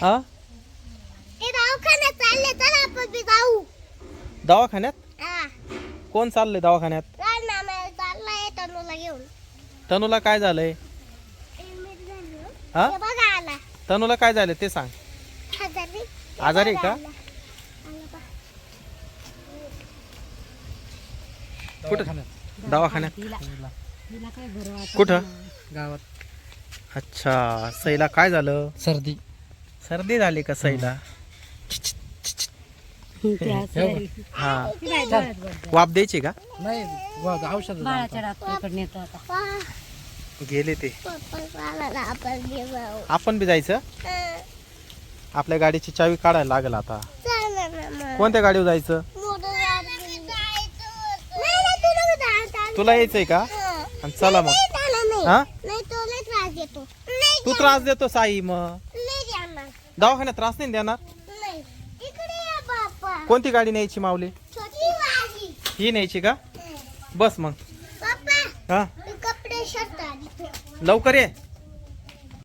हा? ते दवाखान्यात चालले तर आपण बी जाऊ. दवाखान्यात? कोण चाललंय दवाखान्यात? तनुला घेऊन. तनूला काय झालंय? हो. हा? बघा आला. तनूला काय झालं ते सांग. आजारी? का? कुठं? दवाखान्यात. कुठं? गावात. अच्छा सईला काय झालं? सर्दी. सर्दी झाली का सईला. हा. वाप द्यायची का नाही व- औषध बाळाच्या डॉक्टरकडे नेतो आता पप्पा गेले ते आपण बी जायचं. आपल्या गाडीची चावी काढायला लागेल आता. कोणत्या गाडीवर जायचं तुला यायचंय का हा. आणि चला मग. हा तो त्रास देतो. नाही तू द्या- त्रास देतो साई मग. दवाखान्यात त्रास नाही देणार? नाही. इकडे या बाप्पा. कोणती गाडी न्यायची माऊली? छोटी वाली. ही न्यायची का? बस मग. हा. कपडे शर्ट आली लवकर ये.